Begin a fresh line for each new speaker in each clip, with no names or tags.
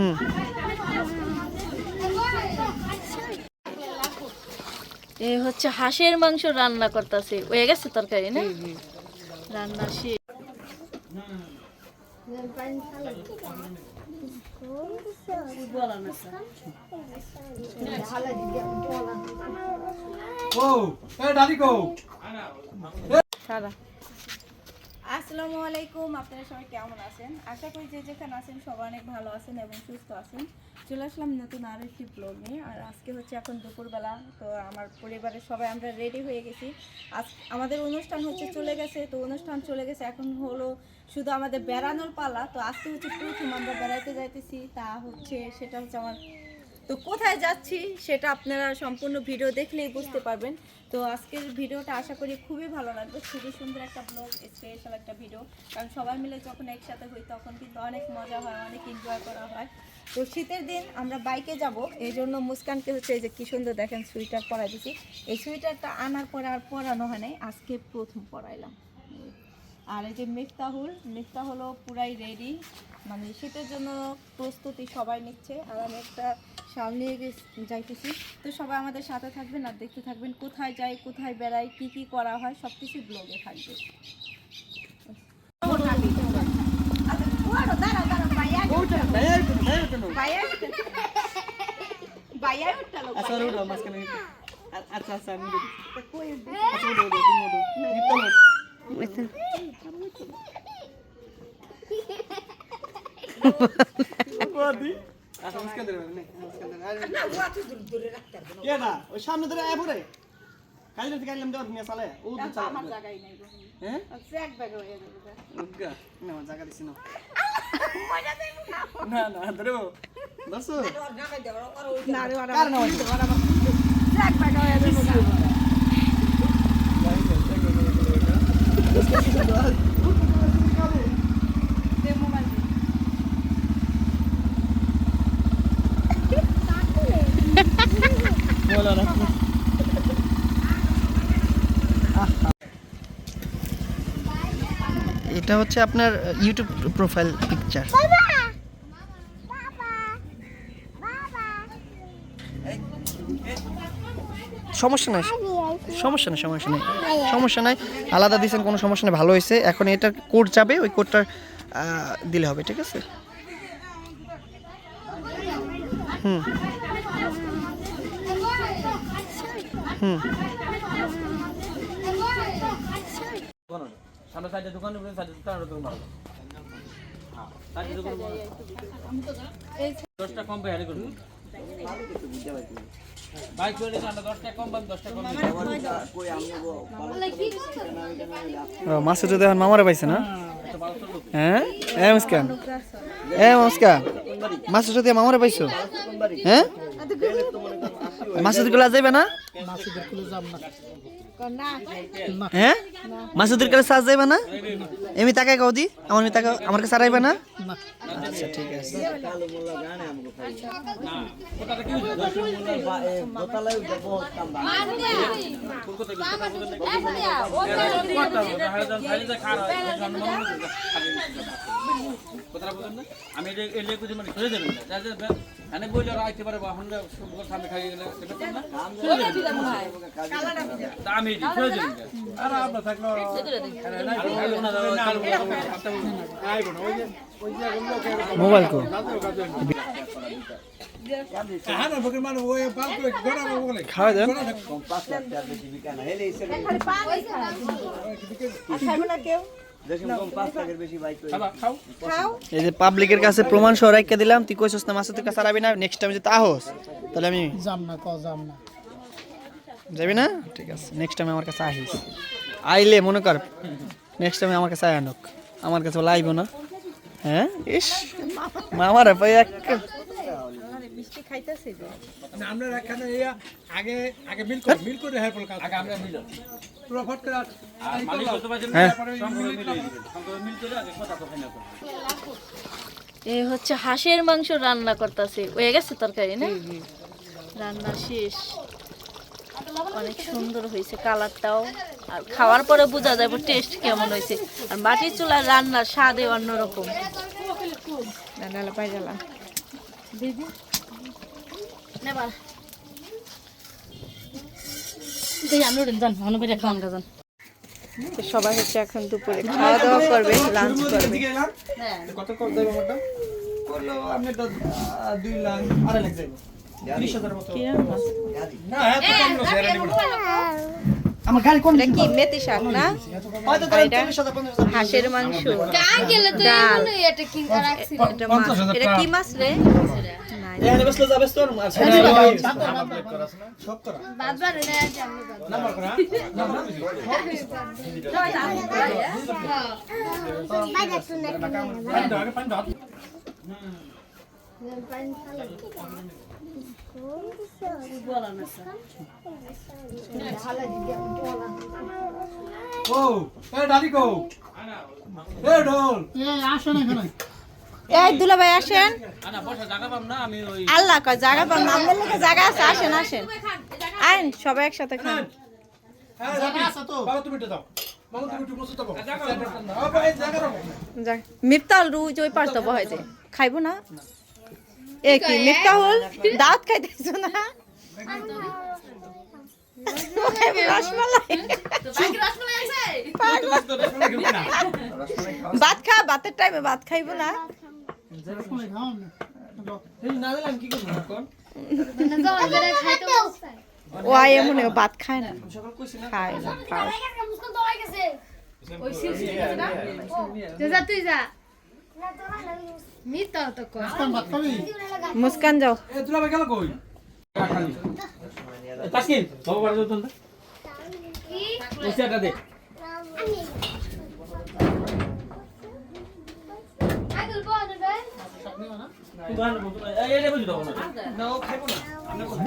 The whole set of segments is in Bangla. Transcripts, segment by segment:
হুম।
এ হচ্ছে হাঁসের মাংস রান্না করতেছে। হয়ে গেছে তরকারি না? রান্না শেষ। সারা।
আসসালামু আলাইকুম, আপনারা সবাই কেমন আছেন? আশা করি যে যেখানে আছেন সবাই অনেক ভালো আছেন এবং সুস্থ আছেন। চলে আসলাম নতুন আরও একটি ব্লগ নিয়ে। আর আজকে হচ্ছে এখন দুপুরবেলা, তো আমার পরিবারের সবাই আমরা রেডি হয়ে গেছি। আজ আমাদের অনুষ্ঠান হচ্ছে চলে গেছে, তো অনুষ্ঠান চলে গেছে। এখন হলো শুধু আমাদের বেড়ানোর পালা, তো আজকে হচ্ছে প্রথম আমরা বেড়াইতে যাইতেছি। তা হচ্ছে সেটা হচ্ছে আমার তো কোথায় যাচ্ছি সেটা আপনারা সম্পূর্ণ ভিডিও দেখলেই বুঝতে পারবেন। তো আজকের ভিডিওটা আশা করি খুবই ভালো লাগবে। খুবই সুন্দর একটা ব্লগ স্পেশাল একটা ভিডিও কারণ সবাই মিলে যখন একসাথে হই তখন কিন্তু অনেক মজা হয়, অনেক এনজয় করা হয়। তো শীতের দিন আমরা বাইকে যাব এই জন্য মুস্কানকে হচ্ছে এই যে কি সুন্দর দেখেন সুইটার পরাই দিছি। এই সুইটারটা আনার পরে আর পরানো হয় নাই, আজকে প্রথম পরাইলাম। আর এই যে মিফতাহুল মিফতা হলো পুরাই রেডি মানে শীতের জন্য প্রস্তুতি সবাই নিচ্ছে আর আমি একটা শাল নিয়ে যাইতেছি। তো সবাই আমাদের সাথে থাকবেন আর দেখতে থাকবেন কোথায় যাই কোথায় বেড়াই কি কি করা হয় সব কিছু ব্লগে থাকবে
আচ্ছা আচ্ছা আচ্ছা আমি। আচ্ছা উঠো উঠো তুমি উঠো দীপ্তা উঠো। বাদি। আচ্ছা মুস্কান ধরে নে, মুস্কান ধরে। আরে, কে না? ওই সামনে ধরে আয় পড়ে। কালি রাতে কাইলাম দেওয়ার নিয়ে চালে। ও তো চালে।
আমার জায়গায় নাই
হ্যাঁ?
এক ব্যাগ হয়ে যাবে
উদ্গা। না, আমার জায়গা দিছি না। না, না, ধরো। ধরছো?
না রে ওরা
কার নাম আছে?
এক ব্যাগ হয়ে যাবে দে মোবাইল দে।
বলো না। এটা হচ্ছে আপনার ইউটিউব প্রোফাইল পিকচার সমস্যা নাই। সমস্যা নেই সমস্যা নেই। সমস্যা নাই। আলাদা দিয়েছেন কোনো সমস্যা নেই, ভালো হয়েছে। এখন এটার কোড যাবে, ওই কোডটা দিলে হবে, ঠিক আছে? হুম হুম
সামনে হ্যাঁ দশটা
এখন মামারে পাইছে না? হ্যাঁ? মুস্কান। মাসুদ যদি মামারে পাইছো? হ্যাঁ? মাসুদগুলা যাইবে না? মাসুদের খুলে যাম না হ্যাঁ? মাসুদের কাছে সাজ যাইবে না? এমনি তাকাই কাউ দি, আমার মি তাকা আমার কাছে আরাইবে না? আচ্ছা ঠিক আছে।
আমি আর আমরা থাকল
মোবাইল কো। খাওয়া দেন।
কেউ
খাও
খাও
এই যে পাবলিকের কাছে প্রমাণ সহ রাইখা দিলাম। তুই কইছস না মাসুদের কাছে আরাবি না নেক্সট টাইম যদি তাহস তাহলে আমি
যাম না ক যাম না।
যাবি না? ঠিক আছে। নেক্সট টাইম আমার কাছে আহিস। আইলে মনে কর নেক্সট টাইম আমার কাছে আয়ানক আমার কাছে বলে আইব না। হ্যাঁ? ইস মামার পাই এক
আরে মিষ্টি খাইতেছে যে
আমরা এখানে আগে আগে মিল করে মিল করে হেল্প কাজ
আগে আমরা মিল
পুরো ফট করে
আর মালিক করতে পারছেন। সম্পর্ক মিলে দিবেন সম্পর্ক মিল করে আগে কথা কথা না করবেন
এ হচ্ছে হাঁসের মাংস রান্না করতেছে। হয়ে গেছে তরকারি না? রান্না শেষ। অনেক সুন্দর হয়েছে কালারটাও। আর খাওয়ার পরে বোঝা যাবে টেস্ট কেমন হয়েছে। আর মাটির চুলার রান্নার স্বাদে অন্যরকম।
সবাই হচ্ছে এখন দুপুরে খাওয়া দাওয়া করবে লাঞ্চ করবে।
কত কর দেবে আমারটা করল আপনি দুই লাখ আড়াই লাখ যাইব আমার গাড়ি কোন
এটা কি মেথি শাক না হাঁসের মাংস ডাল এটা কি মাছ রে
পানি
এই দুলা ভাই আসেন
জায়গা পাম না আমি ওই
আল্লাহ কয় জায়গা পান না। আমাদের লোকে জায়গা আছে আসেন আসেন। আইন সবাই একসাথে খান।
হ্যাঁ
মিফতাল রুজ ওই পাশ দেবো বহাই যায়। খাইবো না? এ কি মিফতাহুল দাঁত খাইতেছো না রসমালাই ভাত খা ভাতের টাইমে ভাত খাইবো না
না দিলাম কি করব
ও আয় এমন ভাত খায় না
সকাল না
খায় না খায়
তুই যা
মুস্কান যাও।
এ তুলা গেল কই?
তাসকিন যাও তো দে।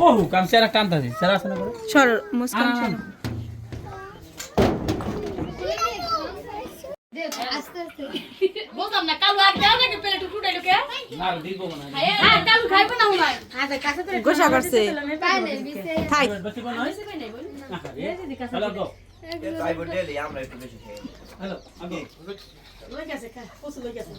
বহু কাম সেরা টানতা সেরা করে?
সর মুস্কান
বলতাম না কালু আগে দাও নাকি পেলে টুকু ডাইলো কে?
না দিব না
হ্যাঁ কালু খাইবো না উনাই
গোসা করছে।
নাই বিছে
খাই।
হ্যালো গো
খাইবো ডেলি আমরা একটু বেশি খাই
হ্যালো আগো
লই গেছে খা কসু লই গেছে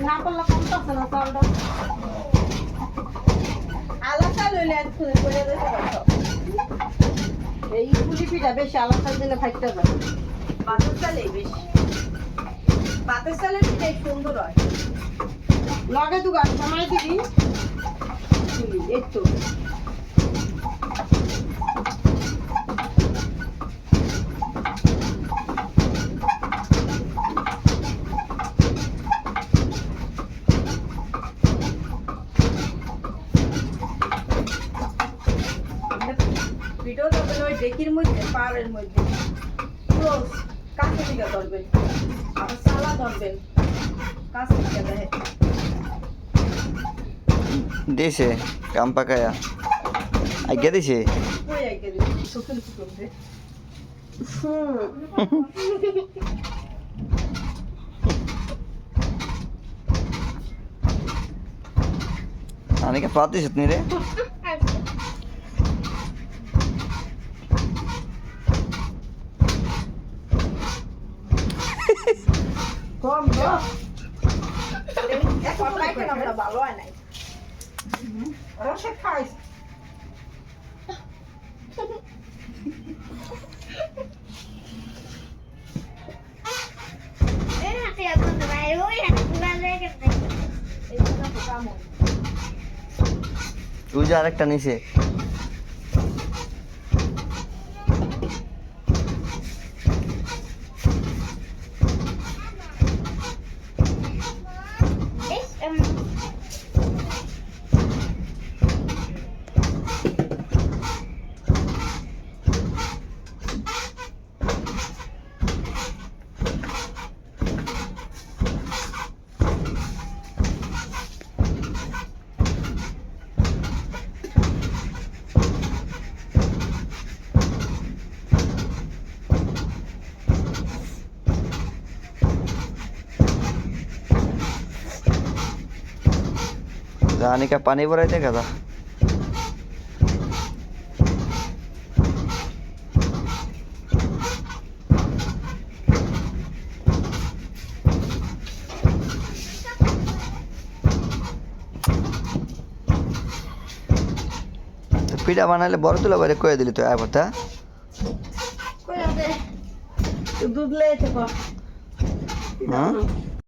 না করলে কম তো না চালটা আলা চাল হইলে এক খুলে করে দিতে পারতো এই পুলি পিঠা বেশি আলাদা চাল দিলে ফাইটটা যাবে। বাতের চালে বেশি। বাতের চালের পিঠা সুন্দর হয়। লগে দু গাছ সময় দিবি। এই তো ভিডিও ধরবেন ওই ডেকির পাড়ের মধ্যে। ক্লোজ কাছে দিকে ধরবেন আবার সালা ধরবেন কাছে দিকে দেখে।
দিছে কাম পাকায়া আজ্ঞা দিছে? অনেকে পাতিস রে
কম দাও এখন পাইকে না আমরা ভালো হয় নাই রসে খাইস
এই হাতে এখন ভাই ওই হাতে পুরা লেগে
তুই যে আরেকটা নিছে। and রানিকা পানি ভরাইতে কাদা তো পিঠা বানাইলে বড় তুলা বাইরে কয়ে দিলি তো আবার তা
দুধ কর
হ্যাঁ